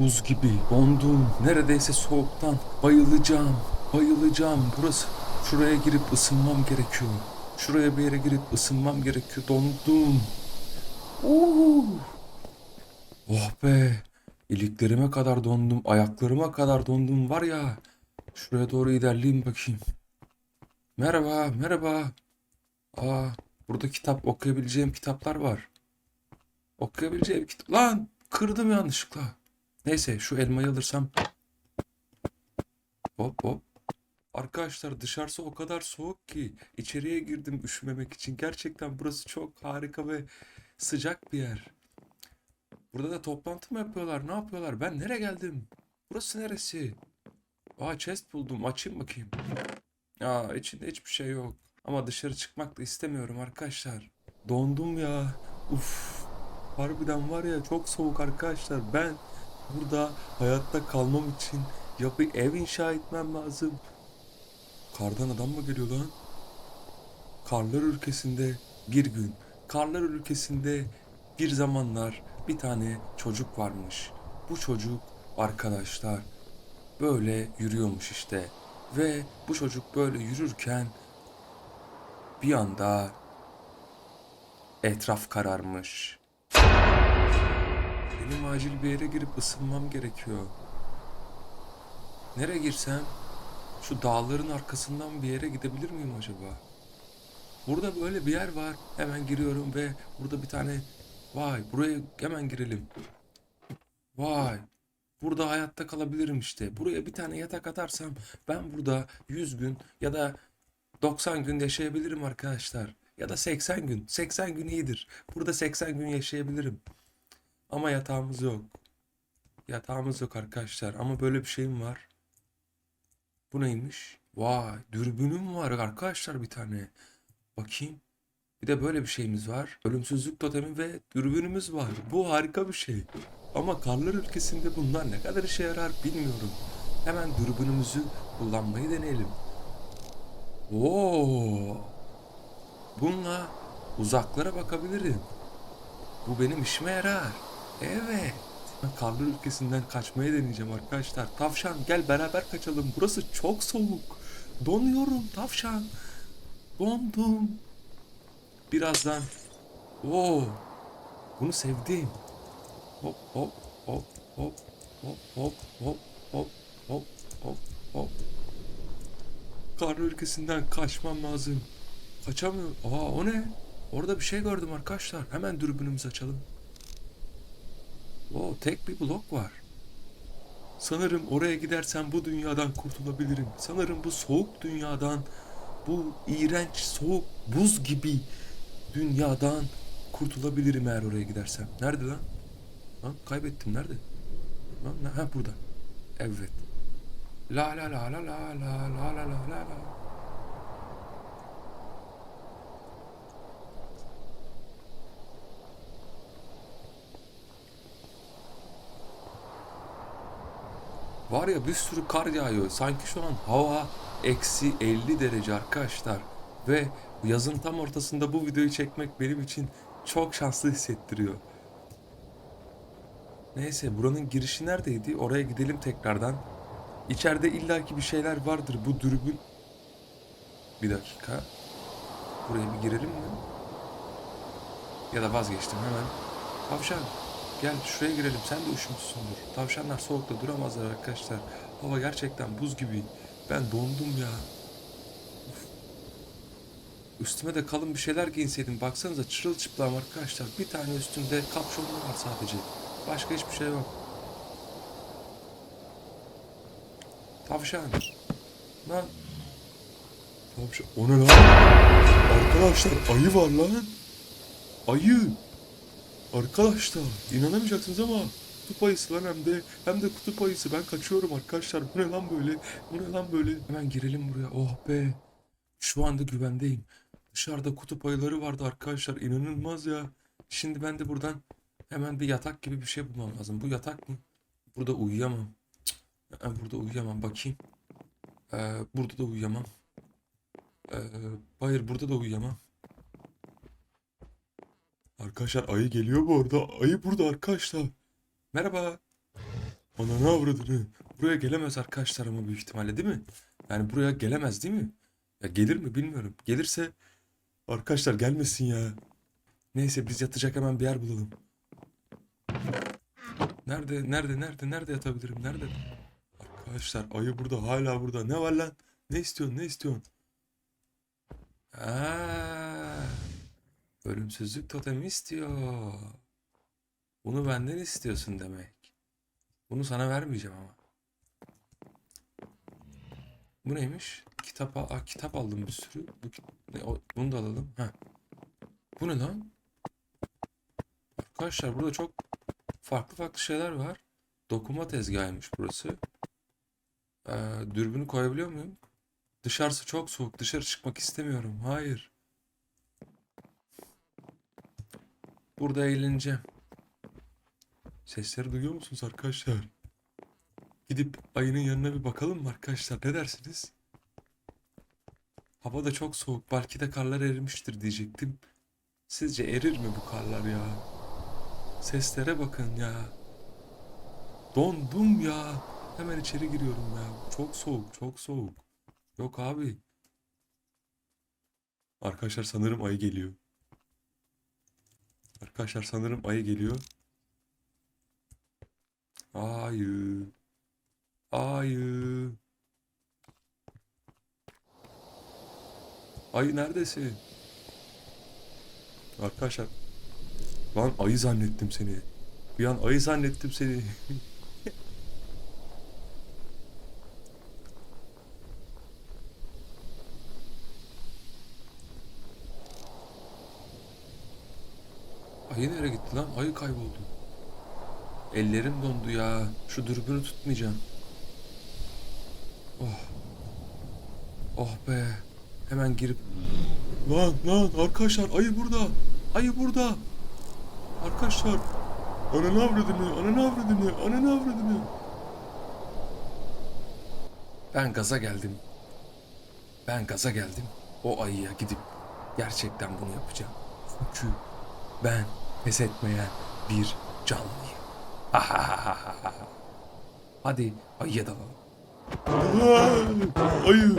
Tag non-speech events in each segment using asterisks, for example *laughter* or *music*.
Buz gibi dondum. Neredeyse soğuktan bayılacağım. Bayılacağım. Burası. Şuraya girip ısınmam gerekiyor. Şuraya bir yere girip ısınmam gerekiyor. Dondum. Oo. Oh be. İliklerime kadar dondum. Ayaklarıma kadar dondum var ya. Şuraya doğru ilerleyeyim bakayım. Merhaba, merhaba. Aa, burada kitap okuyabileceğim kitaplar var. Okuyabileceğim kitap. Lan kırdım yanlışlıkla. Neyse şu elmayı alırsam. Hop hop. Arkadaşlar dışarısı o kadar soğuk ki içeriye girdim üşümemek için. Gerçekten burası çok harika ve sıcak bir yer. Burada da toplantı mı yapıyorlar? Ne yapıyorlar? Ben nereye geldim? Burası neresi? Aa chest buldum. Açayım bakayım. Aa içinde hiçbir şey yok. Ama dışarı çıkmak da istemiyorum arkadaşlar. Dondum ya. Uf. Harbiden var ya çok soğuk arkadaşlar. Ben burada hayatta kalmam için ya bir ev inşa etmem lazım. Kardan adam mı geliyor lan? Karlar ülkesinde bir gün, karlar ülkesinde bir zamanlar bir tane çocuk varmış. Bu çocuk arkadaşlar böyle yürüyormuş işte. Ve bu çocuk böyle yürürken bir anda etraf kararmış. Benim acil bir yere girip ısınmam gerekiyor. Nereye girsem şu dağların arkasından bir yere gidebilir miyim acaba? Burada böyle bir yer var. Hemen giriyorum ve burada bir tane vay buraya hemen girelim. Vay. Burada hayatta kalabilirim işte. Buraya bir tane yatak atarsam ben burada 100 gün ya da 90 gün yaşayabilirim arkadaşlar. Ya da 80 gün. 80 gün iyidir. Burada 80 gün yaşayabilirim. Ama yatağımız yok. Yatağımız yok arkadaşlar. Ama böyle bir şeyim var. Bu neymiş? Vay, dürbünüm var arkadaşlar bir tane. Bakayım. Bir de böyle bir şeyimiz var. Ölümsüzlük totemi ve dürbünümüz var. Bu harika bir şey. Ama karlar ülkesinde bunlar ne kadar işe yarar bilmiyorum. Hemen dürbünümüzü kullanmayı deneyelim. Oo. Bununla uzaklara bakabilirim. Bu benim işime yarar. Evet. Karlar ülkesinden kaçmayı deneyeceğim arkadaşlar. Tavşan gel beraber kaçalım. Burası çok soğuk. Donuyorum tavşan. Dondum. Birazdan. Oo. Bunu sevdim. Hop hop hop hop hop hop hop hop hop hop hop. Kar ülkesinden kaçmam lazım. Kaçamıyorum. Aa o ne? Orada bir şey gördüm arkadaşlar. Hemen dürbünümüzü açalım. Oo tek bir blok var. Sanırım oraya gidersem bu dünyadan kurtulabilirim. Sanırım bu soğuk dünyadan, bu iğrenç soğuk buz gibi dünyadan kurtulabilirim eğer oraya gidersem. Nerede lan? Lan kaybettim nerede? Lan? Ha burada. Evet. La la la la la la la la la la Var ya bir sürü kar yağıyor. Sanki şu an hava eksi 50 derece arkadaşlar. Ve yazın tam ortasında bu videoyu çekmek benim için çok şanslı hissettiriyor. Neyse buranın girişi neredeydi? Oraya gidelim tekrardan. İçeride illaki bir şeyler vardır. Bu dürbün... Bir dakika. Buraya bir girelim mi? Ya da vazgeçtim hemen. Tavşan gel şuraya girelim. Sen de üşümüşsündür. Tavşanlar soğukta duramazlar arkadaşlar. Hava gerçekten buz gibi. Ben dondum ya. Uf. Üstüme de kalın bir şeyler giyinseydim. Baksanıza çırılçıplam arkadaşlar. Bir tane üstümde kapşonlu var sadece. Başka hiçbir şey yok. Tavşan. Lan. Tavşan. O ne lan? Arkadaşlar ayı var lan. Ayı. Arkadaşlar inanamayacaksınız ama kutup ayısı lan hem de hem de kutup ayısı. Ben kaçıyorum arkadaşlar. Bu ne lan böyle? Bu ne lan böyle? Hemen girelim buraya. Oh be. Şu anda güvendeyim. Dışarıda kutup ayıları vardı arkadaşlar. İnanılmaz ya. Şimdi ben de buradan hemen bir yatak gibi bir şey bulmam lazım. Bu yatak mı? Burada uyuyamam. Cık, burada uyuyamam. Bakayım. Ee, burada da uyuyamam. Ee, hayır burada da uyuyamam Arkadaşlar ayı geliyor bu arada. Ayı burada arkadaşlar. Merhaba. Ananı avradını. Buraya gelemez arkadaşlar ama büyük ihtimalle değil mi? Yani buraya gelemez değil mi? Ya gelir mi bilmiyorum. Gelirse arkadaşlar gelmesin ya. Neyse biz yatacak hemen bir yer bulalım. Nerede, nerede, nerede, nerede yatabilirim? Nerede? Arkadaşlar ayı burada, hala burada. Ne var lan? Ne istiyorsun, ne istiyorsun? Aa, ölümsüzlük totemi istiyor. Bunu benden istiyorsun demek. Bunu sana vermeyeceğim ama. Bu neymiş? Kitap, al Aa, kitap aldım bir sürü. Bu, ne, o- bunu da alalım. Ha. Bu ne lan? Arkadaşlar burada çok farklı farklı şeyler var. Dokuma tezgahıymış burası. Ee, dürbünü koyabiliyor muyum? Dışarısı çok soğuk. Dışarı çıkmak istemiyorum. Hayır. Burada eğleneceğim. Sesleri duyuyor musunuz arkadaşlar? Gidip ayının yanına bir bakalım mı arkadaşlar? Ne dersiniz? Hava da çok soğuk. Belki de karlar erimiştir diyecektim. Sizce erir mi bu karlar ya? Seslere bakın ya. Dondum ya. Hemen içeri giriyorum ya. Çok soğuk, çok soğuk. Yok abi. Arkadaşlar sanırım ayı geliyor. Arkadaşlar sanırım ayı geliyor. Ayı. Ayı. Ayı neredesin? Arkadaşlar. Lan ayı zannettim seni. Bir an ayı zannettim seni. *laughs* Ayı nereye gitti lan? Ayı kayboldu. Ellerim dondu ya. Şu dürbünü tutmayacağım. Oh. Oh be. Hemen girip... Lan lan arkadaşlar ayı burada. Ayı burada. Arkadaşlar. Ananı avradını, ananı avradını, ananı avradını. Ben gaza geldim. Ben gaza geldim. O ayıya gidip gerçekten bunu yapacağım. Çünkü ben pes etmeyen bir canlıyım. Hadi ayıya dalalım. Ayı.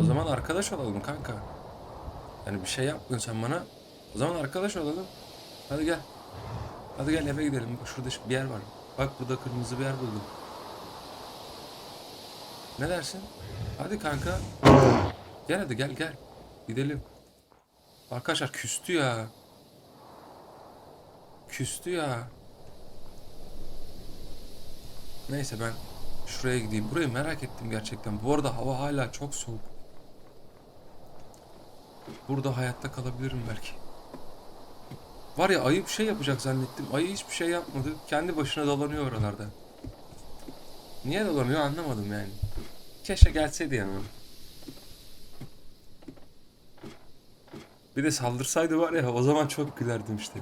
O zaman arkadaş olalım kanka. Yani bir şey yapmıyorsun sen bana. O zaman arkadaş olalım. Hadi gel. Hadi gel eve gidelim. Şurada bir yer var. Bak burada kırmızı bir yer buldum. Ne dersin? Hadi kanka. Gel hadi gel gel. Gidelim. Arkadaşlar küstü ya. Küstü ya. Neyse ben şuraya gideyim. Burayı merak ettim gerçekten. Bu arada hava hala çok soğuk. Burada hayatta kalabilirim belki. Var ya ayı bir şey yapacak zannettim. Ayı hiçbir şey yapmadı. Kendi başına dolanıyor oralarda. Niye dolanıyor anlamadım yani. Keşke gelseydi yanıma. Bir de saldırsaydı var ya o zaman çok gülerdim işte.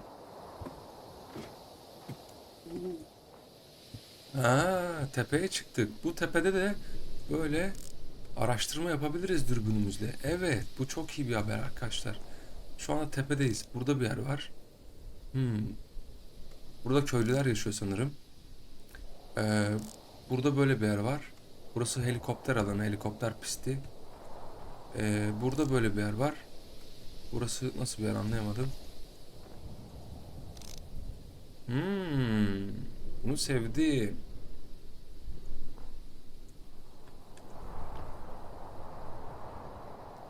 Ha, tepeye çıktık. Bu tepede de böyle araştırma yapabiliriz dürbünümüzle. Evet, bu çok iyi bir haber arkadaşlar. Şu anda tepedeyiz. Burada bir yer var. Hmm. Burada köylüler yaşıyor sanırım. Ee, burada böyle bir yer var. Burası helikopter alanı, helikopter pisti. Ee, burada böyle bir yer var. Burası nasıl bir yer anlayamadım. Hmm. Bunu sevdim.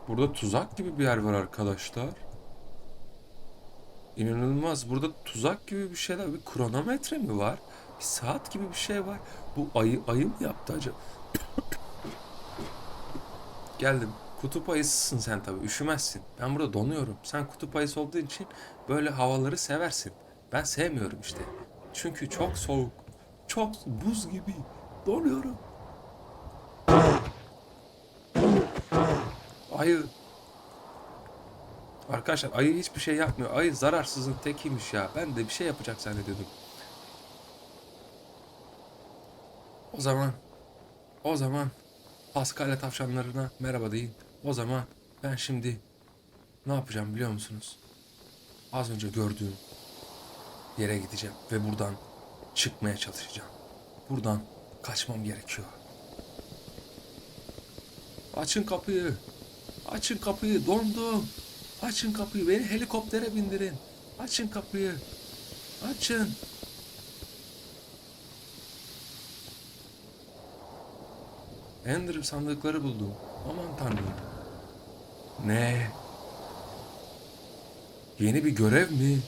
Burada tuzak gibi bir yer var arkadaşlar. İnanılmaz. Burada tuzak gibi bir şeyler. Bir kronometre mi var? Bir saat gibi bir şey var. Bu ayı ayı mı yaptı acaba? Geldim. Kutup ayısısın sen tabii. Üşümezsin. Ben burada donuyorum. Sen kutup ayısı olduğu için böyle havaları seversin. Ben sevmiyorum işte. Çünkü çok soğuk. Çok buz gibi. Donuyorum. Ayı. Arkadaşlar ayı hiçbir şey yapmıyor. Ayı zararsızın tekiymiş ya. Ben de bir şey yapacak zannediyordum. O zaman o zaman Paskalya tavşanlarına merhaba deyin. O zaman ben şimdi ne yapacağım biliyor musunuz? Az önce gördüğüm yere gideceğim ve buradan çıkmaya çalışacağım. Buradan kaçmam gerekiyor. Açın kapıyı. Açın kapıyı. Dondum. Açın kapıyı. Beni helikoptere bindirin. Açın kapıyı. Açın. Ender sandıkları buldum. Aman tanrım. Ne? Yeni bir görev mi?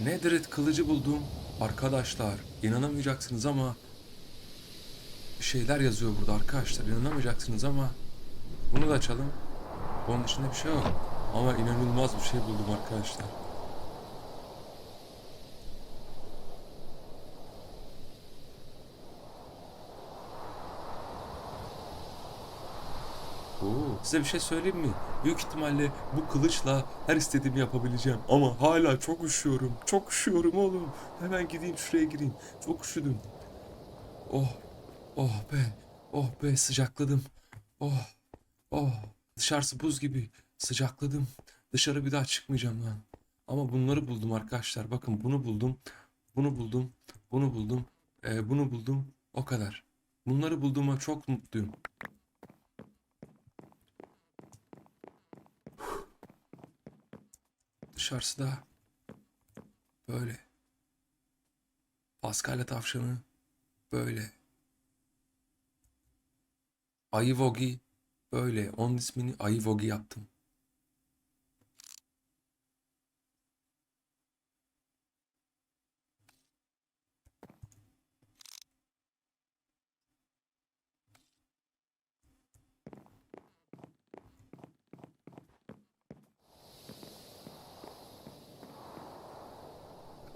Nedret kılıcı buldum. Arkadaşlar inanamayacaksınız ama bir şeyler yazıyor burada arkadaşlar. İnanamayacaksınız ama bunu da açalım. Onun içinde bir şey yok. Ama inanılmaz bir şey buldum arkadaşlar. Oo, size bir şey söyleyeyim mi? Büyük ihtimalle bu kılıçla her istediğimi yapabileceğim. Ama hala çok üşüyorum. Çok üşüyorum oğlum. Hemen gideyim şuraya gireyim. Çok üşüdüm. Oh, oh be, oh be sıcakladım. Oh, oh. Dışarısı buz gibi. Sıcakladım. Dışarı bir daha çıkmayacağım lan. Ama bunları buldum arkadaşlar. Bakın bunu buldum. Bunu buldum. Bunu buldum. Ee, bunu buldum. O kadar. Bunları bulduğuma çok mutluyum. Dışarısı da böyle. Paskalya tavşanı böyle. Ayı Vogi böyle. Onun ismini Ayı Vogi yaptım.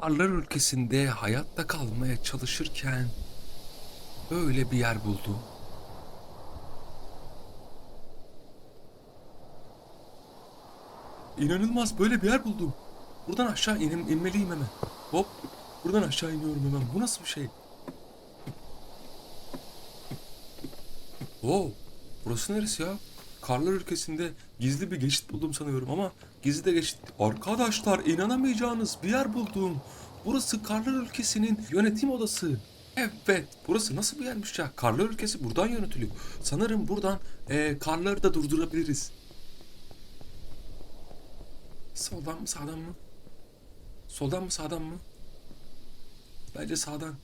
Karlar ülkesinde hayatta kalmaya çalışırken böyle bir yer buldum. İnanılmaz böyle bir yer buldum. Buradan aşağı inim, inmeliyim hemen. Hop. Buradan aşağı iniyorum hemen. Bu nasıl bir şey? Wow. Burası neresi ya? Karlar ülkesinde gizli bir geçit buldum sanıyorum ama gizli de geçit. Arkadaşlar inanamayacağınız bir yer buldum. Burası Karlar ülkesinin yönetim odası. Evet, burası nasıl bir yermiş ya? Karlar ülkesi buradan yönetiliyor. Sanırım buradan eee, karları da durdurabiliriz. Soldan mı sağdan mı? Soldan mı sağdan mı? Bence sağdan.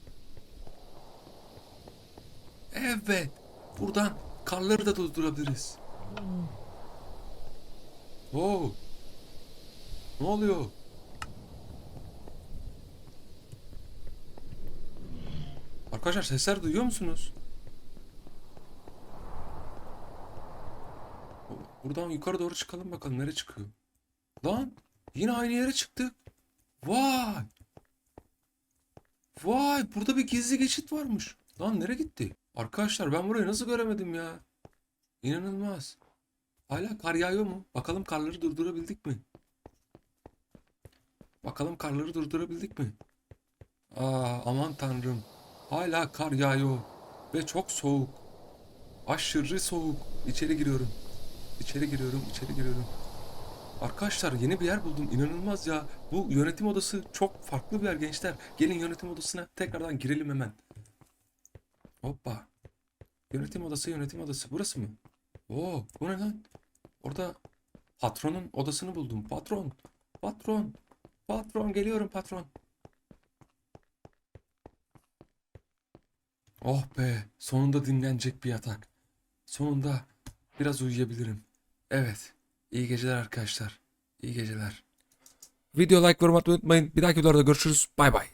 Evet. Buradan karları da durdurabiliriz. Oo. Ne oluyor? Arkadaşlar sesler duyuyor musunuz? Buradan yukarı doğru çıkalım bakalım nereye çıkıyor. Lan yine aynı yere çıktık. Vay. Vay burada bir gizli geçit varmış. Lan nereye gitti? Arkadaşlar ben burayı nasıl göremedim ya? İnanılmaz. Hala kar yağıyor mu? Bakalım karları durdurabildik mi? Bakalım karları durdurabildik mi? Aa aman tanrım. Hala kar yağıyor. Ve çok soğuk. Aşırı soğuk. İçeri giriyorum. İçeri giriyorum, içeri giriyorum. Arkadaşlar yeni bir yer buldum. İnanılmaz ya. Bu yönetim odası çok farklı bir yer gençler. Gelin yönetim odasına tekrardan girelim hemen. Hoppa. Yönetim odası, yönetim odası. Burası mı? Oo, bu ne lan? Orada patronun odasını buldum. Patron. Patron. Patron geliyorum patron. Oh be, sonunda dinlenecek bir yatak. Sonunda biraz uyuyabilirim. Evet. İyi geceler arkadaşlar. İyi geceler. Video like yorum atmayı unutmayın. Bir dahaki videoda görüşürüz. Bay bay.